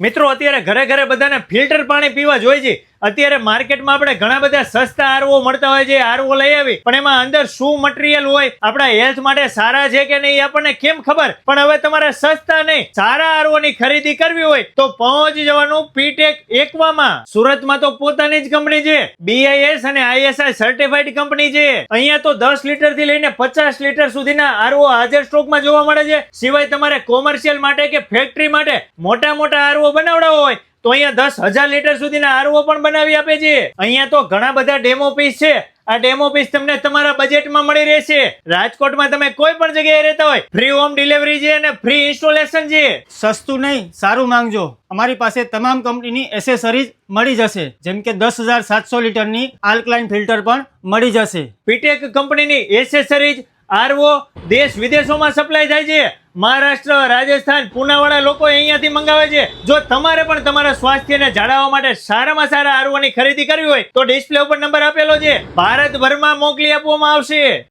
મિત્રો અત્યારે ઘરે ઘરે બધાને ફિલ્ટર પાણી પીવા જોઈએ છે. અત્યારે માર્કેટમાં આપણે ઘણા બધા સસ્તા આરવો મળતા હોય છે આરવો લઈ આવી. પણ એમાં અંદર શું મટીરિયલ હોય, આપણા હેલ્થ માટે સારા છે કે નહીં આપણને કેમ ખબર? પણ હવે તમારે સસ્તા નહીં, સારા આરવો ખરીદી કરવી હોય, તો પહોંચી જવાનું પીટેક એકવામાં. સુરતમાં તો પોતાની જ કંપની છે બીઆઈએસ અને આઈએસઆઈ સર્ટિફાઈડ કંપની છે. અહીંયા તો દસ લીટરથી લઈને પચાસ લીટર સુધીના આરવો હાજર સ્ટોકમાં જોવા મળે છે. સિવાય તમારે કોમર્શિયલ માટે કે ફેક્ટરી માટે મોટા મોટા આરવો બનાવડાવો હોય તો અહીંયા દસ હજાર લીટર સુધીના આરવો પણ બનાવી આપે છે. અહીંયા તો ઘણા બધા ડેમો પીસ છે. આ ડેમો પીસ તમને તમારા બજેટમાં મળી રહેશે. રાજકોટમાં તમે કોઈ પણ જગ્યાએ રહેતા હોય ફ્રી હોમ ડિલિવરી છે અને ફ્રી ઇન્સ્ટોલેશન છે. સસ્તું નહીં સારું માંગજો. અમારી પાસે તમામ કંપનીની એસેસરીઝ મળી જશે. જેમ કે દસ હજાર સાતસો લીટરની આલ્કલાઇન ફિલ્ટર પણ મળી જશે. પીટેક કંપનીની એસેસરીઝ આરવો દેશ વિદેશોમાં સપ્લાય થાય છે. મહારાષ્ટ્ર, રાજસ્થાન, પુનાવાળા લોકો અહીંયાથી મંગાવે છે. જો તમારે પણ તમારા સ્વાસ્થ્યને જાળવવા માટે સારામાં સારા આરવોની ખરીદી કરવી હોય, તો ડિસ્પ્લે ઉપર નંબર આપેલો છે. ભારતભરમાં મોકલી આપવામાં આવશે.